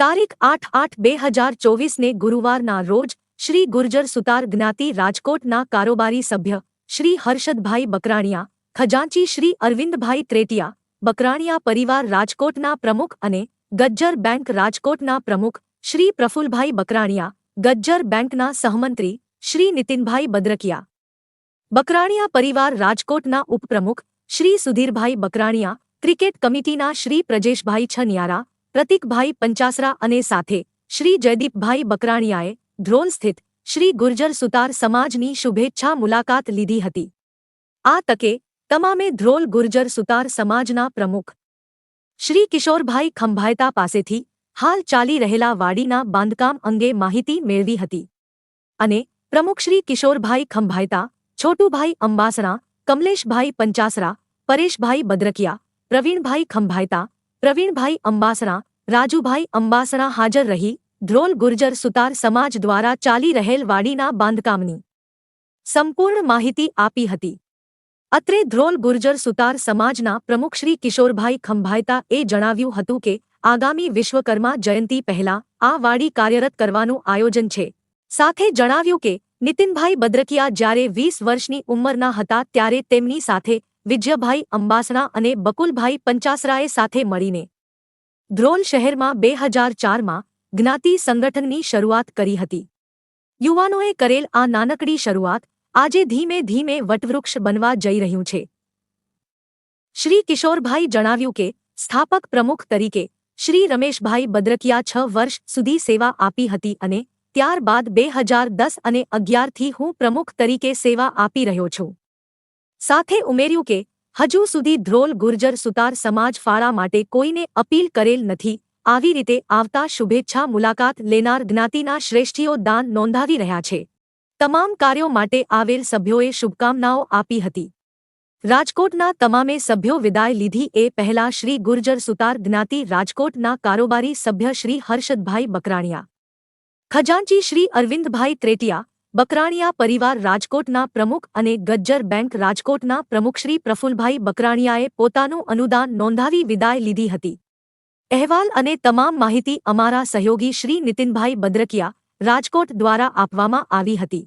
તારીખ આઠ આઠ બે હજાર ચોવીસને ગુરુવારના રોજ શ્રી ગુર્જર સુતાર જ્ઞાતિ રાજકોટના કારોબારી સભ્ય શ્રી હર્ષદભાઈ બકરાણિયા ખજાંચી શ્રી અરવિંદભાઈ ત્રેટિયા બકરાણિયા પરિવાર રાજકોટના પ્રમુખ અને ગજ્જર બેંક રાજકોટના પ્રમુખ શ્રી પ્રફુલભાઈ બકરાણિયા ગજ્જર બેંકના સહમંત્રી શ્રી નીતિનભાઈ બદ્રકિયા બકરાણિયા પરિવાર રાજકોટના ઉપપ્રમુખ શ્રી સુધીરભાઈ બકરાણિયા ક્રિકેટ કમિટીના શ્રી પ્રજેશભાઈ છનિયારા પ્રતિકભાઈ પંચાસરા અને સાથે શ્રી જયદીપભાઈ બકરાણિયાએ ધ્રોલ સ્થિત શ્રી ગુર્જર સુતાર સમાજની શુભેચ્છા મુલાકાત લીધી હતી. આ તકે તમામે ધ્રોલ ગુર્જર સુતાર સમાજના પ્રમુખ શ્રી કિશોરભાઈ ખંભાયતા પાસેથી હાલ ચાલી રહેલા વાડીના બાંધકામ અંગે માહિતી મેળવી હતી. અને પ્રમુખ શ્રી કિશોરભાઈ ખંભાયતા, છોટુભાઈ અંબાસરા, કમલેશભાઈ પંચાસરા, પરેશભાઈ બદ્રકિયા, પ્રવીણભાઈ ખંભાયતા પ્રવીણભાઈ અંબાસરા રાજુભાઈ અંબાસરા હાજર રહી, ધ્રોલ ગુર્જર સુતાર સમાજ દ્વારા ચાલી રહેલ વાડીના બાંધકામની સંપૂર્ણ માહિતી આપી હતી. અત્રે ધ્રોલ ગુર્જર સુતાર સમાજના પ્રમુખ શ્રી કિશોરભાઈ ખંભાયતા એ જણાવ્યું હતું કે, આગામી વિશ્વકર્મા જયંતી પહેલા આ વાડી કાર્યરત કરવાનું આયોજન છે. સાથે જણાવ્યું કે, નીતિનભાઈ બદ્રકિયા જ્યારે વીસ વર્ષની ઉંમરના હતા ત્યારે તેમની સાથે વિજયભાઈ અંબાસણા અને બકુલભાઈ પંચાસરાએ સાથે મળીને ધ્રોલ શહેરમાં બે હજાર ચારમાં જ્ઞાતિ સંગઠનની શરૂઆત કરી હતી. યુવાનોએ કરેલ આ નાનકડી શરૂઆત આજે ધીમે ધીમે વટવૃક્ષ બનવા જઈ રહ્યું છે. શ્રી કિશોરભાઈ જણાવ્યું કે, સ્થાપક પ્રમુખ તરીકે શ્રી રમેશભાઈ બદ્રકિયા છ વર્ષ સુધી સેવા આપી હતી અને ત્યારબાદ બે હજાર દસ અને અગિયારથી હું પ્રમુખ તરીકે સેવા આપી રહ્યો છું. સાથે ઉમેર્યું કે, હજુ સુધી ધ્રોલ ગુર્જર સુતાર સમાજ ફાળા માટે કોઈને અપીલ કરેલ નથી. આવી રીતે આવતા શુભેચ્છા મુલાકાત લેનાર જ્ઞાતિના શ્રેષ્ઠીઓ દાન નોંધાવી રહ્યા છે. તમામ કાર્યો માટે આવેલ સભ્યોએ શુભકામનાઓ આપી હતી. રાજકોટના તમામે સભ્યો વિદાય લીધી એ પહેલા શ્રી ગુર્જર સુતાર જ્ઞાતિ રાજકોટના કારોબારી સભ્ય શ્રી હર્ષદભાઈ બકરાણિયા. ખજાંચી શ્રી અરવિંદભાઈ ત્રેટિયા બકરાણિયા પરિવાર રાજકોટના પ્રમુખ અને ગજ્જર બેંક રાજકોટના પ્રમુખ શ્રી પ્રફુલભાઈ બકરાણિયાએ પોતાનું અનુદાન નોંધાવી વિદાય લીધી હતી. અહેવાલ અને તમામ માહિતી અમારા સહયોગી શ્રી નીતિનભાઈ બદ્રકિયા રાજકોટ દ્વારા આપવામાં આવી હતી.